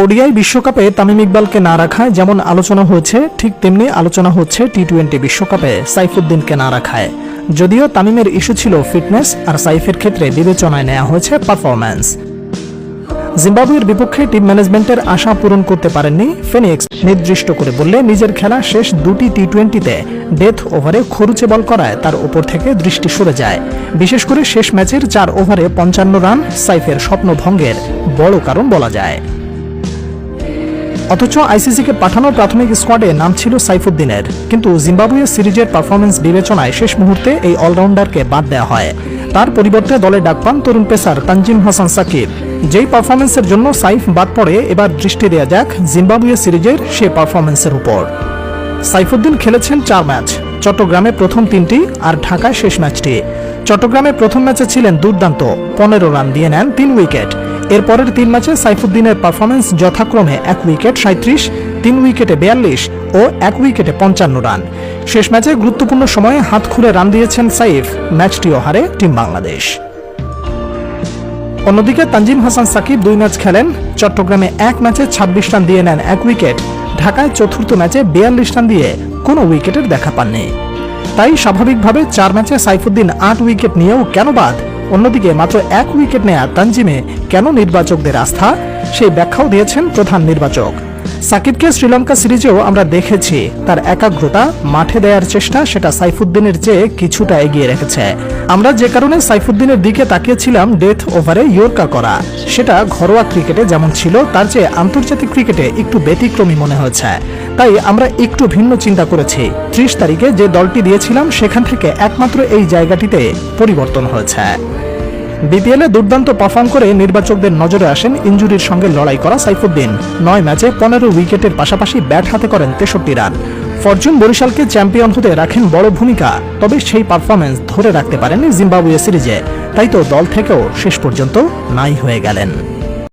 ODI বিশ্বকাপে তামিম ইকবালকে না রাখায় যেমন আলোচনা হয়েছে, ঠিক তেমনি আলোচনা হচ্ছে টি টোয়েন্টি বিশ্বকাপে, সাইফুদ্দিনকে না রাখায়। যদিও তামিমের ইস্যু ছিল ফিটনেস, আর সাইফের ক্ষেত্রে বিবেচনায় নেওয়া হয়েছে পারফরম্যান্স। জিম্বাবুয়ের বিপক্ষে টিম ম্যানেজমেন্টের আশা পূরণ করতে পারেননি ফেনিক্স। নির্দিষ্ট করে বললে নিজের খেলা শেষ দুটি টি টোয়েন্টিতে ডেথ ওভারে খরুচে বল করায় তার ওপর থেকে দৃষ্টি সরে যায়। বিশেষ করে শেষ ম্যাচের চার ওভারে পঞ্চান্ন রান সাইফের স্বপ্ন ভঙ্গের বড় কারণ বলা যায়। অথচ আইসিসিকে পাঠানো প্রাথমিক স্কোয়াডে নাম ছিল সাইফুদ্দিনের। কিন্তু জিম্বাবুয়ে সিরিজের পারফরমেন্স বিবেচনায় শেষ মুহূর্তে এই অলরাউন্ডারকে বাদ দেওয়া হয়। তার পরিবর্তে দলে ডাক পান তরুণ পেসার তানজিম হাসান সাকিব। যেই পারফরমেন্সের জন্য সাইফ বাদ পড়ে, এবার দৃষ্টি দেওয়া যাক জিম্বাবুয়ে সিরিজের সে পারফরমেন্সের উপর। সাইফুদ্দিন খেলেছেন চার ম্যাচ, চট্টগ্রামে প্রথম তিনটি আর ঢাকায় শেষ ম্যাচটি। চট্টগ্রামে প্রথম ম্যাচে ছিলেন দুর্দান্ত, পনেরো রান দিয়ে নেন তিন উইকেট। এরপরের তিন ম্যাচে সাইফুদ্দিনের পারফরমেন্স যথাক্রমে এক উইকেট সাঁত্রিশ তিন উইকেটে বিয়াল্লিশ ও এক উইকেটে পঞ্চান্ন রান। শেষ ম্যাচে গুরুত্বপূর্ণ সময়ে হাত খুলে রান দিয়েছেন সাইফ। ম্যাচটিও হারে টিম বাংলাদেশ। অন্যদিকে তানজিম হাসান সাকিব দুই ম্যাচ খেলেন। চট্টগ্রামে এক ম্যাচে ছাব্বিশ রান দিয়ে নেন এক উইকেট ঢাকায় চতুর্থ ম্যাচে বিয়াল্লিশ রান দিয়ে কোনো উইকেটের দেখা পাননি। তাই স্বাভাবিকভাবে চার ম্যাচে সাইফুদ্দিন আট উইকেট নিয়েও কেন বাদ? অন্যদিকে মাত্র এক উইকেট নেয়া তানজিমে কেন নির্বাচকদের আস্থা? সেই ব্যাখ্যাও দিয়েছেন প্রধান নির্বাচক। সাকিবকে শ্রীলঙ্কা সিরিজেও আমরা দেখেছি। তার একাগ্রতা, মাঠে দেওয়ার চেষ্টা সেটা সাইফুদ্দিনের চেয়ে কিছুটা এগিয়ে রেখেছে। আমরা যে কারণে সাইফুদ্দিনের দিকে তাকিয়েছিলাম ডেথ ওভারে ইয়র্কার করা। সেটা ঘরোয়া ক্রিকেটে যেমন ছিল, তার চেয়ে আন্তর্জাতিক ক্রিকেটে একটু ব্যতিক্রমী মনে হয়েছে। তাই আমরা একটু ভিন্ন চিন্তা করেছি। ত্রিশ তারিখে যে দলটি দিয়েছিলাম, সেখান থেকে একমাত্র এই জায়গাটিতে পরিবর্তন হয়েছে। বিপিএলে দুর্দান্ত পারফর্ম করে নির্বাচকদের নজরে আসেন ইঞ্জুরির সঙ্গে লড়াই করা সাইফুদ্দিন। নয় ম্যাচে পনেরো উইকেটের পাশাপাশি ব্যাট হাতে করেন তেষট্টি রান। ফরচুন বরিশালকে চ্যাম্পিয়ন হতে রাখেন বড় ভূমিকা, তবে সেই পারফরমেন্স ধরে রাখতে পারেননি জিম্বাবুয়ে সিরিজে। তাই তো দল থেকেও শেষ পর্যন্ত নাই হয়ে গেলেন।